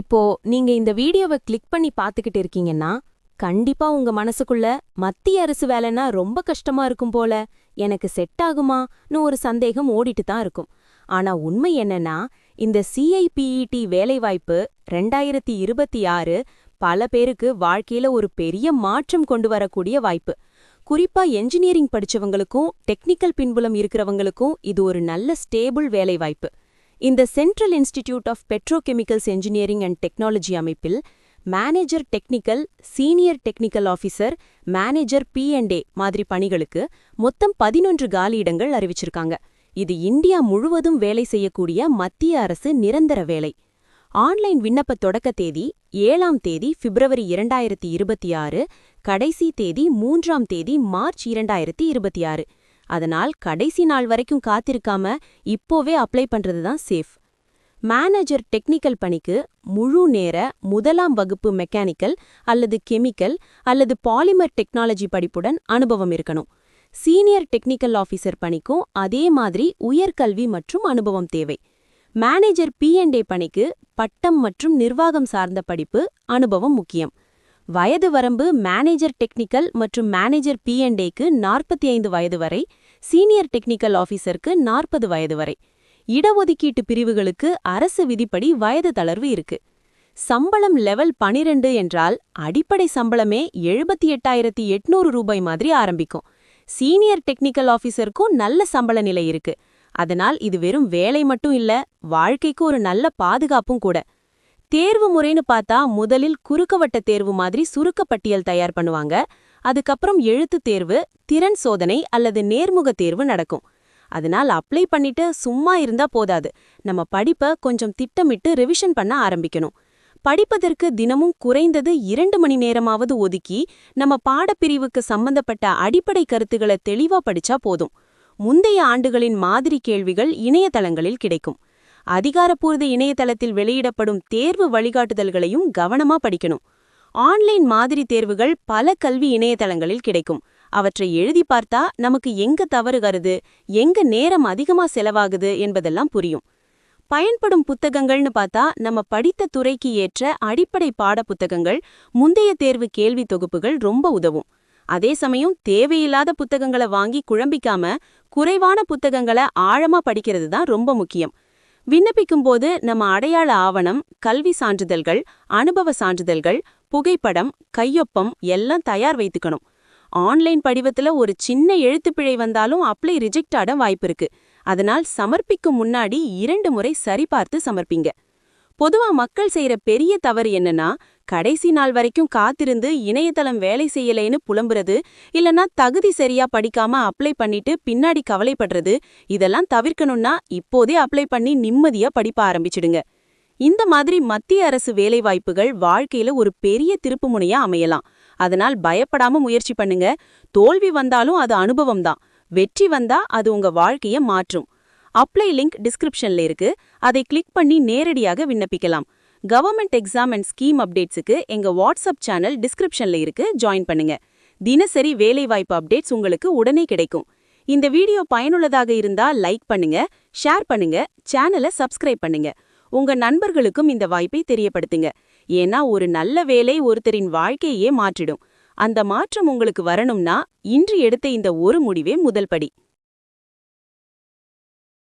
இப்போ நீங்க இந்த வீடியோவை கிளிக் பண்ணி பார்த்துக்கிட்டு இருக்கீங்கன்னா கண்டிப்பா உங்க மனசுக்குள்ள மத்திய அரசு வேலைன்னா ரொம்ப கஷ்டமா இருக்கும் போல. எனக்கு செட் ஆகுமான்னு ஒரு சந்தேகம் ஓடிட்டு தான் இருக்கும். ஆனா உண்மை என்னன்னா இந்த சிஐபிஇடி வேலைவாய்ப்பு ரெண்டாயிரத்தி இருபத்தி ஆறு பல பேருக்கு வாழ்க்கையில ஒரு பெரிய மாற்றம் கொண்டு வரக்கூடிய வாய்ப்பு. குறிப்பா என்ஜினியரிங் படிச்சவங்களுக்கும் டெக்னிக்கல் பின்புலம் இருக்கிறவங்களுக்கும் இது ஒரு நல்ல ஸ்டேபிள் வேலைவாய்ப்பு. இந்த Central Institute of Petrochemicals Engineering and Technology அமைப்பில் manager technical senior technical officer manager B and A மாதிரி பணிகளுக்கு மொத்தம் பதினொன்று காலியிடங்கள் அறிவிச்சிருக்காங்க. இது இந்தியா முழுவதும் வேலை செய்யக்கூடிய மத்திய அரசு நிரந்தர வேலை. ஆன்லைன் விண்ணப்ப தொடக்க தேதி ஏழாம் தேதி பிப்ரவரி இரண்டாயிரத்தி இருபத்தி ஆறு கடைசி தேதி மூன்றாம் தேதி மார்ச் இரண்டாயிரத்தி இருபத்தி ஆறு. அதனால் கடைசி நாள் வரைக்கும் காத்திருக்காம இப்போவே அப்ளை பண்றது தான் சேஃப் மேனேஜர் டெக்னிக்கல் பணிக்கு முழு நேர முதலாம் வகுப்பு மெக்கானிக்கல் அல்லது கெமிக்கல் அல்லது பாலிமர் டெக்னாலஜி படிப்புடன் அனுபவம் இருக்கணும். சீனியர் டெக்னிக்கல் ஆஃபீஸர் பணிக்கும் அதே மாதிரி உயர்கல்வி மற்றும் அனுபவம் தேவை. மேனேஜர் பிஎன்டே பணிக்கு பட்டம் மற்றும் நிர்வாகம் சார்ந்த படிப்பு அனுபவம் முக்கியம். வயது வரம்பு மேனேஜர் டெக்னிக்கல் மற்றும் மேனேஜர் பிஎன்டேக்கு நாற்பத்தி ஐந்து வயது வரை சீனியர் டெக்னிக்கல் ஆஃபீஸருக்கு நாற்பது வயது வரை. இடஒதுக்கீட்டு பிரிவுகளுக்கு அரசு விதிப்படி வயது தளர்வு இருக்கு. சம்பளம் லெவல் பனிரெண்டு என்றால் அடிப்படை சம்பளமே எழுபத்தி எட்டாயிரத்தி எட்நூறு ரூபாய் மாதிரி ஆரம்பிக்கும். சீனியர் டெக்னிக்கல் ஆஃபீஸருக்கும் நல்ல சம்பள நிலை இருக்கு. அதனால் இது வெறும் வேலை மட்டும் இல்ல வாழ்க்கைக்கு ஒரு நல்ல பாதுகாப்பும் கூட. தேர்வு முறைன்னு பார்த்தா முதலில் குறுக்கவட்ட தேர்வு மாதிரி சுருக்கப்பட்டியல் தயார் பண்ணுவாங்க. அதுக்கப்புறம் எழுத்து தேர்வு திறன் சோதனை அல்லது நேர்முக தேர்வு நடக்கும். அதனால் அப்ளை பண்ணிட்டு சும்மா இருந்தா போதாது. நம்ம படிப்பை கொஞ்சம் திட்டமிட்டு ரிவிஷன் பண்ண ஆரம்பிக்கணும். படிப்பதற்கு தினமும் குறைந்தது இரண்டு மணி நேரமாவது ஒதுக்கி நம்ம பாடப்பிரிவுக்கு சம்பந்தப்பட்ட அடிப்படை கருத்துக்களை தெளிவா படிச்சா போதும். முந்தைய ஆண்டுகளின் மாதிரி கேள்விகள் இணையதளங்களில் கிடைக்கும். அதிகாரப்பூர்வ இணையதளத்தில் வெளியிடப்படும் தேர்வு வழிகாட்டுதல்களையும் கவனமா படிக்கணும். ஆன்லைன் மாதிரி தேர்வுகள் பல கல்வி இணையதளங்களில் கிடைக்கும். அவற்றை எழுதி பார்த்தா நமக்கு எங்க தவறுகிறது எங்க நேரம் அதிகமா செலவாகுது என்பதெல்லாம் புரியும். பயன்படும் புத்தகங்கள்னு பார்த்தா நம்ம படித்த துறைக்கு ஏற்ற அடிப்படை பாட புத்தகங்கள் முந்தைய தேர்வு கேள்வி தொகுப்புகள் ரொம்ப உதவும். அதே சமயம் தேவையில்லாத புத்தகங்களை வாங்கி குழம்பிக்காம குறைவான புத்தகங்களை ஆழமா படிக்கிறது தான் ரொம்ப முக்கியம். விண்ணப்பிக்கும் போது நம்ம அடையாள ஆவணம் கல்வி சான்றிதழ்கள் அனுபவ சான்றிதழ்கள் புகைப்படம் கையொப்பம் எல்லாம் தயார் வைத்துக்கணும். ஆன்லைன் படிவத்துல ஒரு சின்ன எழுத்துப்பிழை வந்தாலும் அப்ளை ரிஜெக்ட் ஆட வாய்ப்பிருக்கு அதனால் சமர்ப்பிக்கும் முன்னாடி இரண்டு முறை சரிபார்த்து சமர்ப்பிங்க. பொதுவா மக்கள் செய்யற பெரிய தவறு என்னன்னா கடைசி நாள் வரைக்கும் காத்திருந்து இணையதளம் வேலை செய்யலைன்னு புலம்புறது இல்லனா தகுதி சரியா படிக்காம அப்ளை பண்ணிட்டு பின்னாடி கவலைப்படுறது இதெல்லாம் தவிர்க்கணும்னா இப்போதே அப்ளை பண்ணி நிம்மதியா படிப்ப ஆரம்பிச்சிடுங்க. இந்த மாதிரி மத்திய அரசு வேலைவாய்ப்புகள் வாழ்க்கையில ஒரு பெரிய திருப்புமுனையா அமையலாம். அதனால் பயப்படாம முயற்சி பண்ணுங்க. தோல்வி வந்தாலும் அது அனுபவம் தான் வெற்றி வந்தா அது உங்க வாழ்க்கைய மாற்றும். அப்ளை லிங்க் டிஸ்கிரிப்ஷன்ல இருக்கு. அதை கிளிக் பண்ணி நேரடியாக விண்ணப்பிக்கலாம். கவர்மெண்ட் எக்ஸாம் அண்ட் ஸ்கீம் அப்டேட்ஸுக்கு எங்க வாட்ஸ்அப் சேனல் டிஸ்கிரிப்ஷன்ல இருக்கு. ஜாயின் பண்ணுங்க. தினசரி வேலைவாய்ப்பு அப்டேட்ஸ் உங்களுக்கு உடனே கிடைக்கும். இந்த வீடியோ பயனுள்ளதாக இருந்தா லைக் பண்ணுங்க ஷேர் பண்ணுங்க சேனலை சப்ஸ்கிரைப் பண்ணுங்க. உங்க நண்பர்களுக்கும் இந்த வாய்ப்பை தெரியப்படுத்துங்க. ஏன்னா ஒரு நல்ல வேலை ஒருத்தரின் வாழ்க்கையே மாற்றிடும். அந்த மாற்றம் உங்களுக்கு வரணும்னா இன்று எடுத்த இந்த ஒரு முடிவே முதல் படி.